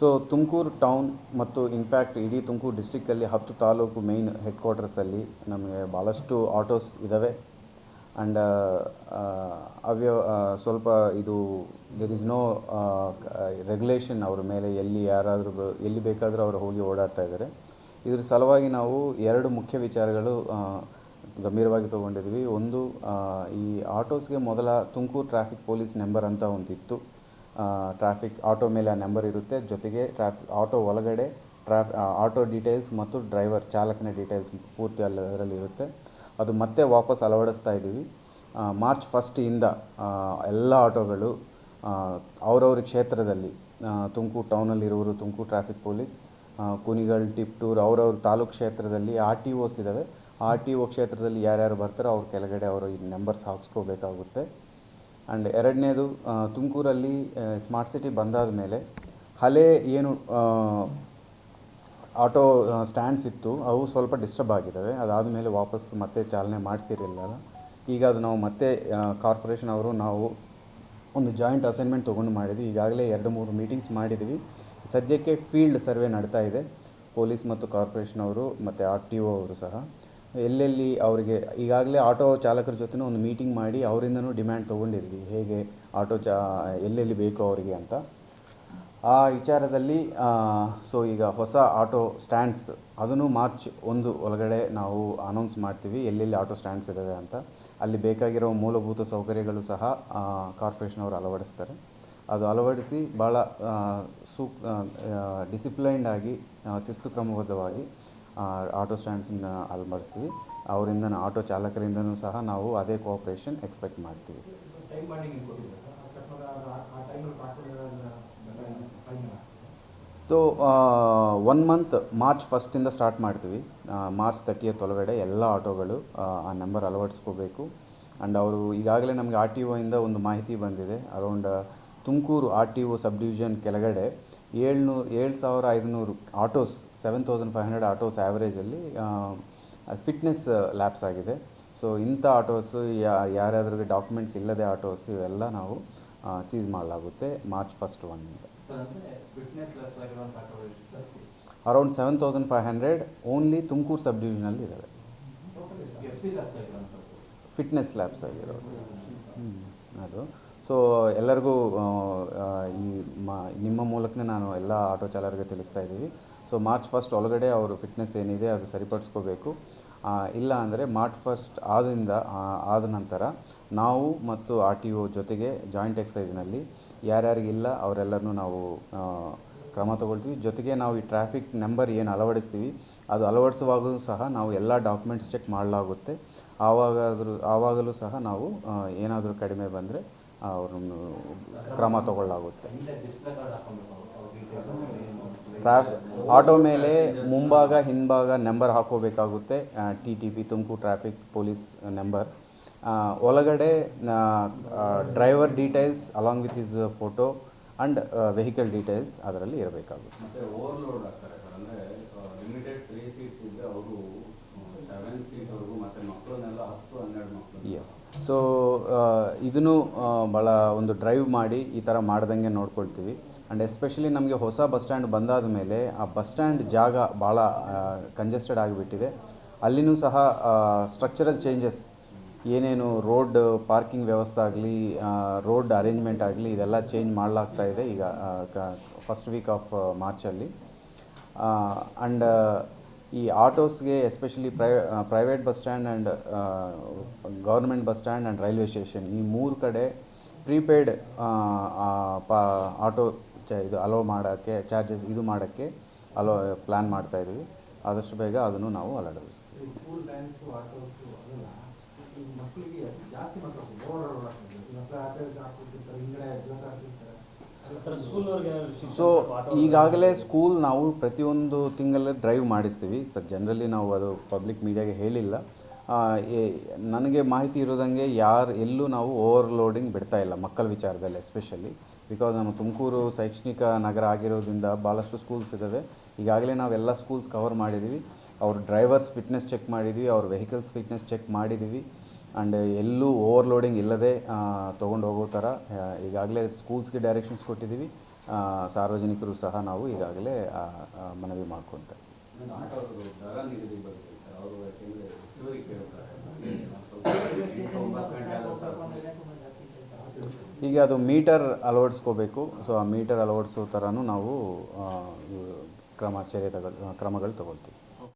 So Tumakuru town ಮತ್ತು in fact ಇಡೀ ತುಮಕೂರು ಡಿಸ್ಟಿಕ್ಕಲ್ಲಿ ಹತ್ತು ತಾಲೂಕು ಮೇಯ್ನ್ ಹೆಡ್ ಕ್ವಾರ್ಟರ್ಸಲ್ಲಿ ನಮಗೆ ಭಾಳಷ್ಟು ಆಟೋಸ್ ಇದ್ದಾವೆ ಆ್ಯಂಡ್ ಅವ್ಯ ಸ್ವಲ್ಪ ಇದು ದೆರ್ ಇಸ್ ನೋ ರೆಗ್ಯುಲೇಷನ್ ಅವ್ರ ಮೇಲೆ ಎಲ್ಲಿ ಯಾರಾದರೂ ಎಲ್ಲಿ ಬೇಕಾದರೂ ಅವರು ಹೋಗಿ ಓಡಾಡ್ತಾ ಇದ್ದಾರೆ. ಇದ್ರ ಸಲುವಾಗಿ ನಾವು ಎರಡು ಮುಖ್ಯ ವಿಚಾರಗಳು ಗಂಭೀರವಾಗಿ ತೊಗೊಂಡಿದ್ವಿ ಒಂದು ಈ ಆಟೋಸ್ಗೆ ಮೊದಲ ತುಮಕೂರು ಟ್ರಾಫಿಕ್ ಪೊಲೀಸ್ ನಂಬರ್ ಅಂತ ಒಂದಿತ್ತು. ಟ್ರಾಫಿಕ್ ಆಟೋ ಮೇಲೆ ಆ ನಂಬರ್ ಇರುತ್ತೆ. ಜೊತೆಗೆ ಟ್ರಾಫಿಕ್ ಆಟೋ ಒಳಗಡೆ ಟ್ರಾಫ್ ಆಟೋ ಡೀಟೇಲ್ಸ್ ಮತ್ತು ಡ್ರೈವರ್ ಚಾಲಕನ ಡೀಟೇಲ್ಸ್ ಪೂರ್ತಿ ಅಲ್ಲಿ ಅದರಲ್ಲಿ ಇರುತ್ತೆ. ಅದು ಮತ್ತೆ ವಾಪಸ್ ಅಳವಡಿಸ್ತಾ ಇದ್ದೀವಿ. ಮಾರ್ಚ್ ಫಸ್ಟಿಂದ ಎಲ್ಲ ಆಟೋಗಳು ಅವರವ್ರ ಕ್ಷೇತ್ರದಲ್ಲಿ ತುಮಕೂರು ಟೌನಲ್ಲಿರುವರು ತುಮಕೂರು ಟ್ರಾಫಿಕ್ ಪೊಲೀಸ್ ಕುನಿಗಳ್ ಟಿಪ್ಟೂರ್ ಅವ್ರವ್ರ ತಾಲೂಕು ಕ್ಷೇತ್ರದಲ್ಲಿ ಆರ್ ಟಿ ಓಸ್ ಇದ್ದಾವೆ ಆರ್ ಟಿ ಒ ಕ್ಷೇತ್ರದಲ್ಲಿ ಯಾರ್ಯಾರು ಬರ್ತಾರೋ ಅವ್ರ ಕೆಳಗಡೆ ಅವರು ಈ ನಂಬರ್ಸ್ ಹಾಕ್ಸ್ಕೋಬೇಕಾಗುತ್ತೆ. ಆ್ಯಂಡ್ ಎರಡನೇದು ತುಮಕೂರಲ್ಲಿ ಸ್ಮಾರ್ಟ್ ಸಿಟಿ ಬಂದಾದ ಮೇಲೆ ಹಳೆ ಏನು ಆಟೋ ಸ್ಟ್ಯಾಂಡ್ಸ್ ಇತ್ತು, ಅವು ಸ್ವಲ್ಪ ಡಿಸ್ಟರ್ಬ್ ಆಗಿದ್ದಾವೆ. ಅದಾದಮೇಲೆ ವಾಪಸ್ ಮತ್ತೆ ಚಾಲನೆ ಮಾಡಿಸಿರಲಿಲ್ಲ. ಈಗ ಅದು ನಾವು ಮತ್ತೆ ಕಾರ್ಪೊರೇಷನ್ ಅವರು ನಾವು ಒಂದು ಜಾಯಿಂಟ್ ಅಸೈನ್ಮೆಂಟ್ ತೊಗೊಂಡು ಮಾಡಿದ್ವಿ. ಈಗಾಗಲೇ ಎರಡು, ಮೂರು ಮೀಟಿಂಗ್ಸ್ ಮಾಡಿದ್ವಿ. ಸದ್ಯಕ್ಕೆ ಫೀಲ್ಡ್ ಸರ್ವೆ ನಡೀತಾ ಇದೆ. ಪೊಲೀಸ್ ಮತ್ತು ಕಾರ್ಪೊರೇಷನ್ ಅವರು ಮತ್ತು ಆರ್ ಟಿ ಒ ಅವರು ಸಹ. ಎಲ್ಲೆಲ್ಲಿ ಅವರಿಗೆ, ಈಗಾಗಲೇ ಆಟೋ ಚಾಲಕರ ಜೊತೆನೂ ಒಂದು ಮೀಟಿಂಗ್ ಮಾಡಿ ಅವರಿಂದನೂ ಡಿಮ್ಯಾಂಡ್ ತೊಗೊಂಡಿದ್ವಿ. ಹೇಗೆ ಆಟೋ ಚಾ, ಎಲ್ಲೆಲ್ಲಿ ಬೇಕು ಅವರಿಗೆ ಅಂತ. ಆ ವಿಚಾರದಲ್ಲಿ ಸೊ ಈಗ ಹೊಸ ಆಟೋ ಸ್ಟ್ಯಾಂಡ್ಸ್ ಅದನ್ನು ಮಾರ್ಚ್ ಒಂದು ಒಳಗಡೆ ನಾವು ಅನೌನ್ಸ್ ಮಾಡ್ತೀವಿ. ಎಲ್ಲೆಲ್ಲಿ ಆಟೋ ಸ್ಟ್ಯಾಂಡ್ಸ್ ಇದ್ದಾವೆ ಅಂತ. ಅಲ್ಲಿ ಬೇಕಾಗಿರೋ ಮೂಲಭೂತ ಸೌಕರ್ಯಗಳು ಸಹ ಕಾರ್ಪೊರೇಷನ್ ಅವರು ಅಳವಡಿಸ್ತಾರೆ. ಅದು ಅಳವಡಿಸಿ ಭಾಳ ಸೂಕ್ ಡಿಸಿಪ್ಲೈನ್ಡ್ ಆಗಿ ಶಿಸ್ತು ಕ್ರಮಬದ್ಧವಾಗಿ ಆಟೋ ಸ್ಟ್ಯಾಂಡ್ಸನ್ನ ಅಳವಡಿಸ್ತೀವಿ ಅವರಿಂದ ಆಟೋ ಚಾಲಕರಿಂದನೂ ಸಹ ನಾವು ಅದೇ ಕೋಆಪ್ರೇಷನ್ ಎಕ್ಸ್ಪೆಕ್ಟ್ ಮಾಡ್ತೀವಿ. ಸೊ ಒನ್ ಮಂತ್ ಮಾರ್ಚ್ ಫಸ್ಟಿಂದ ಸ್ಟಾರ್ಟ್ ಮಾಡ್ತೀವಿ. ಮಾರ್ಚ್ ತರ್ಟಿಯತ್ ಒಳಗಡೆ ಎಲ್ಲ ಆಟೋಗಳು ಆ, ಆ ನಂಬರ್ ಅಳವಡಿಸ್ಕೋಬೇಕು. ಆ್ಯಂಡ್ ಅವರು ಈಗಾಗಲೇ ನಮಗೆ ಆರ್ ಟಿ ಒಯಿಂದ ಒಂದು ಮಾಹಿತಿ ಬಂದಿದೆ. Around Tumakuru R T O sub division ಕೆಳಗಡೆ ಏಳ್ನೂರು ಏಳು ಸಾವಿರ ಐದುನೂರು autos seven thousand five hundred autos ಆ್ಯಾವ್ರೇಜಲ್ಲಿ fitness labs ಆಗಿದೆ. ಸೊ ಇಂಥ ಆಟೋಸು ಯಾರ್ಯಾದ್ರಿಗೆ ಡಾಕ್ಯುಮೆಂಟ್ಸ್ ಇಲ್ಲದೆ ಆಟೋಸ್ ಇವೆಲ್ಲ ನಾವು ಸೀಸ್ ಮಾಡಲಾಗುತ್ತೆ March first ಒನ್ನಿಂದ around seven thousand five hundred only Tumakuru sub ಡಿವಿಷನಲ್ಲಿ ಇದ್ದಾವೆ. ಫಿಟ್ನೆಸ್ ಲ್ಯಾಬ್ಸ್ ಆಗಿರೋದು. ಸೊ ಎಲ್ಲರಿಗೂ ಈ ಮಾ, ನಿಮ್ಮ ಮೂಲಕನೇ ನಾನು ಎಲ್ಲ ಆಟೋ ಚಾಲಕರಿಗೆ ತಿಳಿಸ್ತಾ ಇದ್ದೀವಿ. ಸೊ ಮಾರ್ಚ್ ಫಸ್ಟ್ ಒಳಗಡೆ ಅವರು ಫಿಟ್ನೆಸ್ ಏನಿದೆ ಅದು ಸರಿಪಡಿಸ್ಕೋಬೇಕು. ಇಲ್ಲ ಅಂದರೆ ಮಾರ್ಚ್ ಫಸ್ಟ್ ಆದಿಂದ ಆದ ನಂತರ ನಾವು ಮತ್ತು ಆರ್ ಟಿ ಒ ಜೊತೆಗೆ ಜಾಯಿಂಟ್ ಎಕ್ಸೈಸ್ನಲ್ಲಿ ಯಾರ್ಯಾರಿಗಿಲ್ಲ ಅವರೆಲ್ಲರನ್ನೂ ನಾವು ಕ್ರಮ ತಗೊಳ್ತೀವಿ. ಜೊತೆಗೆ ನಾವು ಈ ಟ್ರಾಫಿಕ್ ನಂಬರ್ ಏನು ಅಳವಡಿಸ್ತೀವಿ, ಅದು ಅಳವಡಿಸುವಾಗಲೂ ಸಹ ನಾವು ಎಲ್ಲ ಡಾಕ್ಯುಮೆಂಟ್ಸ್ ಚೆಕ್ ಮಾಡಲಾಗುತ್ತೆ. ಆವಾಗಾದರೂ, ಆವಾಗಲೂ ಸಹ ನಾವು ಏನಾದರೂ ಕಡಿಮೆ ಬಂದರೆ ಅವ್ರನ್ನು ಕ್ರಮ ತಗೊಳ್ಳಾಗುತ್ತೆ. ಆಟೋ ಮೇಲೆ ಮುಂಭಾಗ, ಹಿಂಭಾಗ number ಹಾಕೋಬೇಕಾಗುತ್ತೆ. T T P, Tumakuru traffic police number. ಒಳಗಡೆ driver details along with his photo and vehicle details ಅದರಲ್ಲಿ ಇರಬೇಕಾಗುತ್ತೆ. ಸೊ ಇದನ್ನು ಭಾಳ ಒಂದು ಡ್ರೈವ್ ಮಾಡಿ ಈ ಥರ ಮಾಡ್ದಂಗೆ ನೋಡ್ಕೊಳ್ತೀವಿ. ಆ್ಯಂಡ್ ಎಸ್ಪೆಷಲಿ ನಮಗೆ ಹೊಸ ಬಸ್ ಸ್ಟ್ಯಾಂಡ್ ಬಂದಾದ ಮೇಲೆ ಆ ಬಸ್ ಸ್ಟ್ಯಾಂಡ್ ಜಾಗ ಭಾಳ ಕಂಜೆಸ್ಟೆಡ್ ಆಗಿಬಿಟ್ಟಿದೆ. ಅಲ್ಲಿನೂ ಸಹ ಸ್ಟ್ರಕ್ಚರಲ್ ಚೇಂಜಸ್ ಏನೇನು ರೋಡ್ ಪಾರ್ಕಿಂಗ್ ವ್ಯವಸ್ಥೆ ಆಗಲಿ ರೋಡ್ ಅರೇಂಜ್ಮೆಂಟ್ ಆಗಲಿ, ಇದೆಲ್ಲ ಚೇಂಜ್ ಮಾಡಲಾಗ್ತಾ ಇದೆ ಈಗ ಫಸ್ಟ್ ವೀಕ್ ಆಫ್ ಮಾರ್ಚಲ್ಲಿ ಆ್ಯಂಡ್ ಈ ಆಟೋಸ್ಗೆ especially fry private bus stand and government bus stand and railway station ಈ ಮೂರು ಕಡೆ ಪ್ರೀಪೇಯ್ಡ್ ಪಾ, ಆಟೋ ಚ, ಇದು ಅಲೋ ಮಾಡೋಕ್ಕೆ, ಚಾರ್ಜಸ್ ಇದು ಮಾಡೋಕ್ಕೆ ಅಲೋ ಪ್ಲ್ಯಾನ್ ಮಾಡ್ತಾ ಇದ್ದೀವಿ. ಆದಷ್ಟು ಬೇಗ ಅದನ್ನು ನಾವು ಜಾಸ್ತಿ ಸೊ ಈಗಾಗಲೇ ಸ್ಕೂಲ್ ನಾವು ಪ್ರತಿಯೊಂದು ತಿಂಗಳಲ್ಲಿ ಡ್ರೈವ್ ಮಾಡಿಸ್ತೀವಿ. ಸರ್ ಜನರಲಿ ನಾವು ಅದು ಪಬ್ಲಿಕ್ ಮೀಡಿಯಾಗೆ ಹೇಳಿಲ್ಲ. ನನಗೆ ಮಾಹಿತಿ ಇರೋದಂಗೆ ಯಾರು, ಎಲ್ಲೂ ನಾವು ಓವರ್ಲೋಡಿಂಗ್ ಬಿಡ್ತಾ ಇಲ್ಲ ಮಕ್ಕಳ ವಿಚಾರದಲ್ಲಿ ಎಸ್ಪೆಷಲಿ ಬಿಕಾಸ್ ನಮ್ಮ ತುಮಕೂರು ಶೈಕ್ಷಣಿಕ ನಗರ ಆಗಿರೋದ್ರಿಂದ ಭಾಳಷ್ಟು ಸ್ಕೂಲ್ಸ್ ಇದ್ದಾವೆ. ಈಗಾಗಲೇ ನಾವೆಲ್ಲ ಸ್ಕೂಲ್ಸ್ ಕವರ್ ಮಾಡಿದ್ದೀವಿ ಅವ್ರ ಡ್ರೈವರ್ಸ್ ಫಿಟ್ನೆಸ್ ಚೆಕ್ ಮಾಡಿದ್ದೀವಿ ಅವ್ರ ವೆಹಿಕಲ್ಸ್ ಫಿಟ್ನೆಸ್ ಚೆಕ್ ಮಾಡಿದ್ದೀವಿ ಆ್ಯಂಡ್ ಎಲ್ಲೂ ಓವರ್ಲೋಡಿಂಗ್ ಇಲ್ಲದೆ ತೊಗೊಂಡು ಹೋಗೋ ಥರ ಈಗಾಗಲೇ ಸ್ಕೂಲ್ಸ್ಗೆ ಡೈರೆಕ್ಷನ್ಸ್ ಕೊಟ್ಟಿದ್ದೀವಿ. ಸಾರ್ವಜನಿಕರು ಸಹ ನಾವು ಈಗಾಗಲೇ ಮನವಿ ಮಾಡ್ಕೊತೇವೆ ಹೀಗೆ ಅದು ಮೀಟರ್ ಅಳವಡಿಸ್ಕೋಬೇಕು. ಸೊ ಆ ಮೀಟರ್ ಅಳವಡಿಸೋ ಥರನೂ ನಾವು ಕ್ರಮ ಚರ್ಯ ತಗೊಳ್ ಕ್ರಮಗಳು ತಗೊಳ್ತೀವಿ.